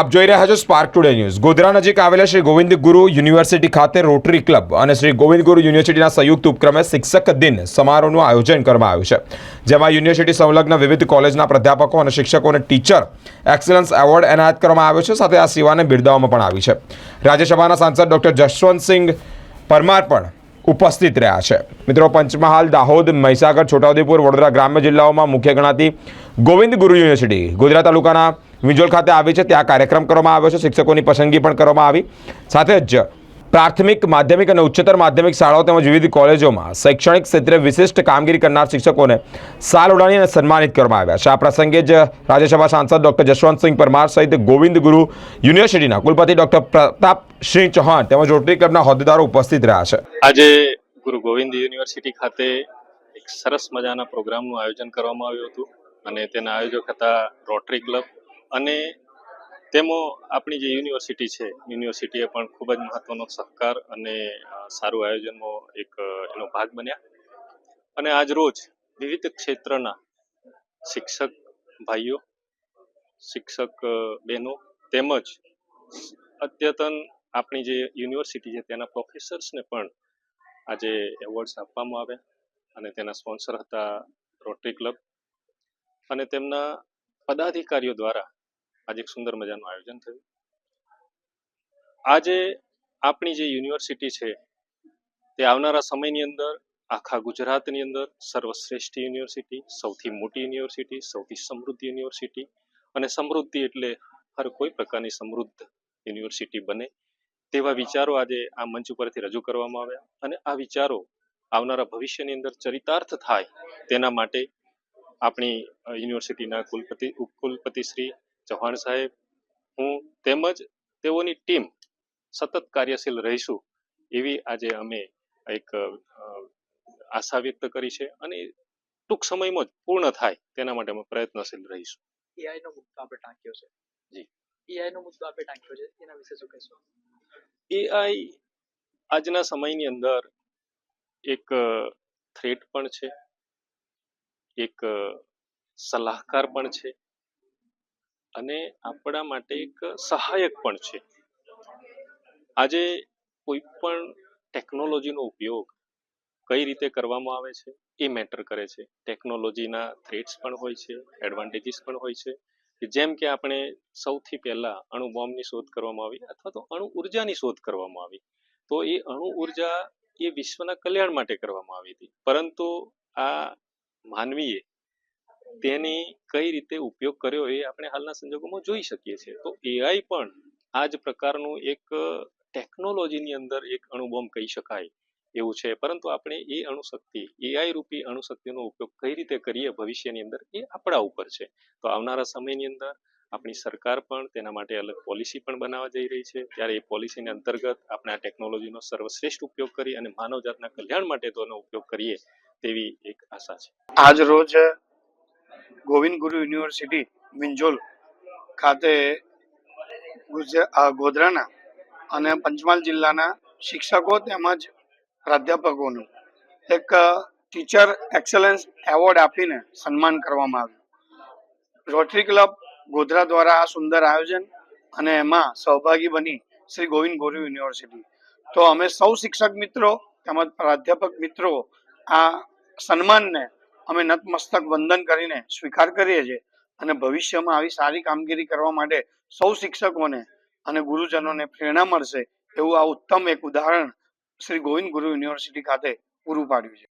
આપ જોઈ રહ્યા છો સ્પાર્ક ટુડે ન્યૂઝ ગોધરા નજીક આવેલા શ્રી ગોવિંદ ગુરુ યુનિવર્સિટી ખાતે રોટરી ક્લબ અને શ્રી ગોવિંદ ગુરુ યુનિવર્સિટીના સંયુક્ત ઉપક્રમે શિક્ષક દિન સમારોહનું આયોજન કરવામાં આવ્યું છે, જેમાં યુનિવર્સિટી સંલગ્ન વિવિધ કોલેજના પ્રાધ્યાપકો અને શિક્ષકોને ટીચર એક્સલન્સ એવોર્ડ એનાયત કરવામાં આવ્યો છે, સાથે આ સેવાને બિરદાવવામાં પણ આવી છે. રાજ્યસભાના સાંસદ ડોક્ટર જશવંતસિંહ પરમાર પણ ઉપસ્થિત રહ્યા છે. મિત્રો, પંચમહાલ, દાહોદ, મહીસાગર, છોટાઉદેપુર, વડોદરા ગ્રામ્ય જિલ્લાઓમાં મુખ્ય ગણાતી ગોવિંદ ગુરુ યુનિવર્સિટી ગોધરા તાલુકાના વિંજોલ ખાતે આવી છે. ત્યાં કાર્યક્રમ કરવામાં આવ્યો છે. શિક્ષકોની પસંદગી પણ કરવામાં આવી. સાથે જ પ્રાથમિક, માધ્યમિક અને ઉચ્ચતર માધ્યમિક શાળાઓ તેમજ વિવિધ કોલેજોમાં શૈક્ષણિક ક્ષેત્રે વિશિષ્ટ કામગીરી કરનાર શિક્ષકોને સાલ ઉડાડી અને સન્માનિત કરવામાં આવ્યા છે. આ પ્રસંગે જ રાજ્યસભા સાંસદ ડોક્ટર જશવંતસિંહ પરમાર સહિત ગોવિંદ ગુરુ યુનિવર્સિટીના કુલપતિ ડોક્ટર પ્રતાપસિંહ ચૌહાણ તેમજ રોટરી ક્લબના હોદ્દેદારો ઉપસ્થિત રહ્યા છે. આજે ગુરુ ગોવિંદ યુનિવર્સિટી ખાતે એક સરસ મજાના પ્રોગ્રામનું આયોજન કરવામાં આવ્યું હતું અને તેના આયોજક હતા રોટરી ક્લબ અને તેમાં આપણી જે યુનિવર્સિટી છે, યુનિવર્સિટીએ પણ ખૂબ જ મહત્વનો સહકાર અને સારું આયોજનમાં એક એનો ભાગ બન્યા. અને આજ રોજ વિવિધ ક્ષેત્રના શિક્ષક ભાઈઓ, શિક્ષક બહેનો તેમજ અદ્યતન આપણી જે યુનિવર્સિટી છે, તેના પ્રોફેસર્સને પણ આજે એવોર્ડ્સ આપવામાં આવ્યા અને તેના સ્પોન્સર હતા રોટરી ક્લબ. અને તેમના પદાધિકારીઓ દ્વારા આજે સુંદર મજાનું આયોજન થયું. આજે આપણી જે યુનિવર્સિટી છે, તે આવનારા સમયની અંદર આખા ગુજરાતની અંદર સર્વશ્રેષ્ઠ યુનિવર્સિટી, સૌથી મોટી યુનિવર્સિટી, સૌથી સમૃદ્ધ યુનિવર્સિટી અને સમૃદ્ધિ એટલે હર કોઈ પ્રકારની સમૃદ્ધ યુનિવર્સિટી બને તેવા વિચારો આજે આ મંચ ઉપરથી રજૂ કરવામાં આવ્યા અને આ વિચારો આવનારા ભવિષ્યની અંદર ચરિતાર્થ થાય તેના માટે આપણી યુનિવર્સિટીના કુલપતિ ઉપકુલપતિ શ્રી ચૌહાણ સાહેબ હું તેમજ તેઓની ટીમ સતત કાર્યશીલ રહીશું એવી આજે અમે એક આશા વ્યક્ત કરી છે અને ટૂંક સમયમાં જ પૂર્ણ થાય તેના માટે અમે પ્રયત્નશીલ રહીશું. એઆઈ નો મુદ્દો આપણે ટાંક્યો છે. જી. એઆઈ નો મુદ્દો આપણે ટાંક્યો છે. એના વિશે શું કહેશો? એઆઈ આજના સમયની અંદર એક થ્રેટ પણ છે એક સલાહકાર પણ છે. અને આપણા માટે એક સહાયક પણ છે. આજે કોઈ પણ ટેકનોલોજીનો ઉપયોગ કઈ રીતે કરવામાં આવે છે, એ મેટર કરે છે. ટેકનોલોજીના થ્રેટ્સ પણ હોય છે એડવાન્ટેજીસ પણ હોય છે જેમ કે આપણે સૌથી પહેલા અણુ બોમ્બની શોધ કરવામાં આવી અથવા તો અણુ ઉર્જાની શોધ કરવામાં આવી. તો એ અણુ ઊર્જા એ વિશ્વના કલ્યાણ માટે કરવામાં આવી હતી. પરંતુ આ માનવીએ તેની કઈ રીતે ઉપયોગ કર્યો એ આપણે હાલના સંજોગોમાં જોઈ શકીએ છીએ. તો એઆઈ પણ આ જ પ્રકારનું એક ટેકનોલોજીની અંદર એક અણુબોમ્બ કહી શકાય એવું છે. પરંતુ આપણે એ અણુશક્તિ એઆઈ રૂપી અણુશક્તિનો ઉપયોગ કઈ રીતે કરીએ ભવિષ્યની અંદર એ આપણા ઉપર છે. તો આવનારા સમયની અંદર આપણી સરકાર પણ તેના માટે અલગ પોલિસી પણ બનાવવા જઈ રહી છે. ત્યારે એ પોલિસીની અંતર્ગત આપણે આ ટેકનોલોજીનો સર્વશ્રેષ્ઠ ઉપયોગ કરી અને માનવજાતના કલ્યાણ માટે તેનો ઉપયોગ કરીએ તેવી એક આશા છે. આજ રોજ ગોવિંદ ગુરુ યુનિવર્સિટી મિંજોલ ખાતે ગોધરાના અને પંચમહાલ જિલ્લાના શિક્ષકો તેમજ પ્રાધ્યાપકોનું એક ટીચર એક્સલન્સ એવોર્ડ આપીને સન્માન કરવામાં આવ્યું. રોટરી ક્લબ ગોધરા દ્વારા આ સુંદર આયોજન અને એમાં સહભાગી બની શ્રી ગોવિંદ ગુરુ યુનિવર્સિટી. તો અમે સૌ શિક્ષક મિત્રો તેમજ પ્રાધ્યાપક મિત્રો આ સન્માનને અમે નતમસ્તક વંદન કરીને સ્વીકાર કરીએ છીએ અને ભવિષ્યમાં આવી સારી કામગીરી કરવા માટે સૌ શિક્ષકોને અને ગુરુજનોને પ્રેરણા મળશે એવું આ ઉત્તમ એક ઉદાહરણ શ્રી ગોવિંદ ગુરુ યુનિવર્સિટી ખાતે પૂરું પાડ્યું છે.